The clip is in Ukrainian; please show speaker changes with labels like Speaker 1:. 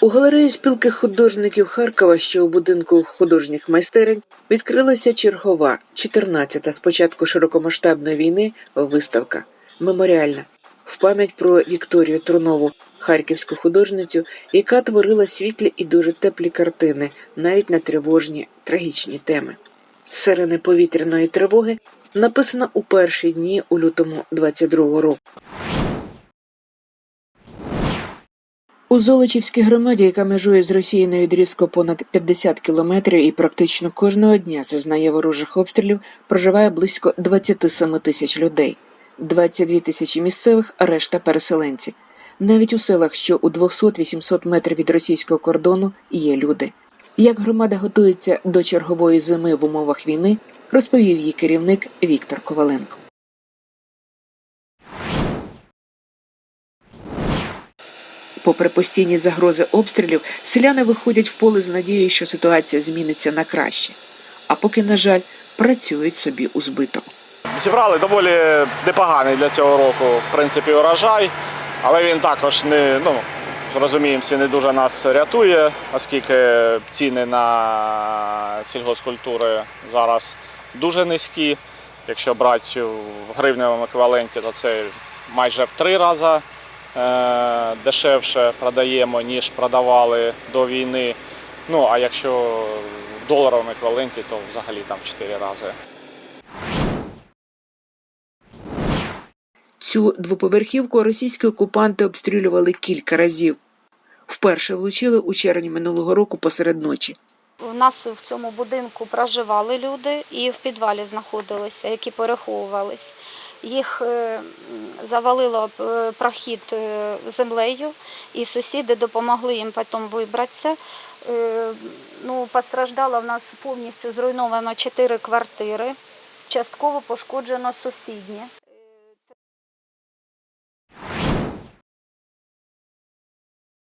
Speaker 1: У галереї спілки художників Харкова, що у будинку художніх майстерень, відкрилася чергова, 14-та з широкомасштабної війни виставка меморіальна в пам'ять про Вікторію Трунову, харківську художницю, яка творила світлі і дуже теплі картини, навіть на тривожні трагічні теми. Сирени повітряної тривоги написана у перші дні у лютому 22-го року. У Золочівській громаді, яка межує з Росією на відрізку понад 50 кілометрів і практично кожного дня зазнає ворожих обстрілів, проживає близько 27 тисяч людей, 22 тисячі місцевих, а решта переселенці. Навіть у селах, що у 200-800 метрів від російського кордону, є люди. Як громада готується до чергової зими в умовах війни, розповів її керівник Віктор Коваленко. Попри постійні загрози обстрілів, селяни виходять в поле з надією, що ситуація зміниться на краще. А поки, на жаль, працюють собі у збиток.
Speaker 2: Зібрали доволі непоганий для цього року, в принципі, урожай, але він також не, ну, розуміємо, всі не дуже нас рятує, оскільки ціни на сільгоспкультури зараз дуже низькі. Якщо брати в гривневому еквіваленті, то це майже в три рази дешевше продаємо, ніж продавали до війни. Ну а якщо в доларовому еквіваленті, то взагалі там в чотири рази.
Speaker 1: Цю двоповерхівку російські окупанти обстрілювали кілька разів. Вперше влучили у червні минулого року посеред ночі.
Speaker 3: У нас в цьому будинку проживали люди і в підвалі знаходилися, які переховувались. Їх е, завалило е, прохід е, землею, і сусіди допомогли їм потім вибратися. Ну, постраждало в нас повністю зруйновано чотири квартири. Частково пошкоджено сусідні.